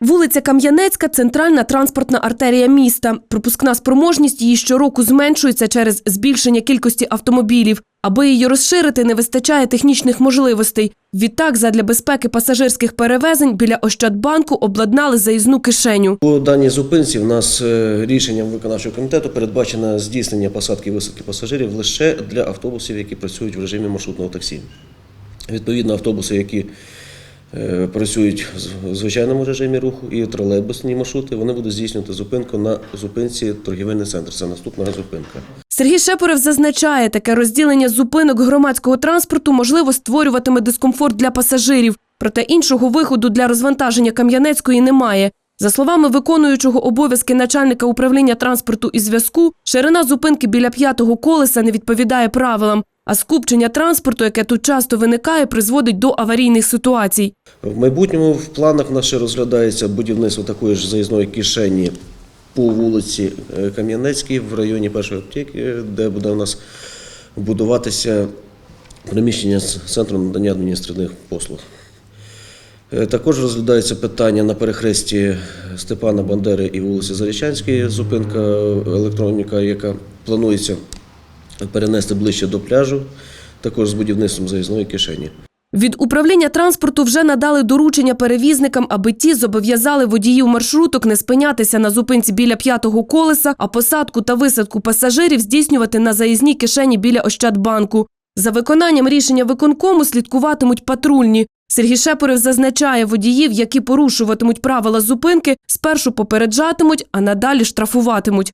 Вулиця Кам'янецька центральна транспортна артерія міста. Пропускна спроможність її щороку зменшується через збільшення кількості автомобілів. Аби її розширити, не вистачає технічних можливостей. Відтак, задля безпеки пасажирських перевезень біля Ощадбанку обладнали заїзну кишеню. По даній зупинці в нас е, рішенням виконавчого комітету передбачено здійснення посадки і висадки пасажирів лише для автобусів, які працюють в режимі маршрутного таксі. Відповідно, автобуси, які працюють в звичайному режимі руху і тролейбусні маршрути, вони будуть здійснювати зупинку на зупинці торгівельний центр. Це наступна зупинка. Сергій Шепорев зазначає, таке розділення зупинок громадського транспорту можливо створюватиме дискомфорт для пасажирів, проте іншого виходу для розвантаження Кам'янецької немає. За словами виконуючого обов'язки начальника управління транспорту і зв'язку, ширина зупинки біля п'ятого колеса не відповідає правилам, а скупчення транспорту, яке тут часто виникає, призводить до аварійних ситуацій. В майбутньому в планах наше розглядається будівництво такої ж заїзної кишені по вулиці е, Кам'янецькій в районі першої аптеки, де буде у нас будуватися приміщення з центру надання адміністративних послуг. Е, Також розглядається питання на перехресті Степана Бандери і вулиці Зарічанської, зупинка електроніка, яка планується перенести ближче до пляжу, також з будівництвом заїзної кишені. Від управління транспорту вже надали доручення перевізникам, аби ті зобов'язали водіїв маршруток не спинятися на зупинці біля п'ятого колеса, а посадку та висадку пасажирів здійснювати на заїзній кишені біля Ощадбанку. За виконанням рішення виконкому слідкуватимуть патрульні. Сергій Шепорев зазначає, водіїв, які порушуватимуть правила зупинки, спершу попереджатимуть, а надалі штрафуватимуть.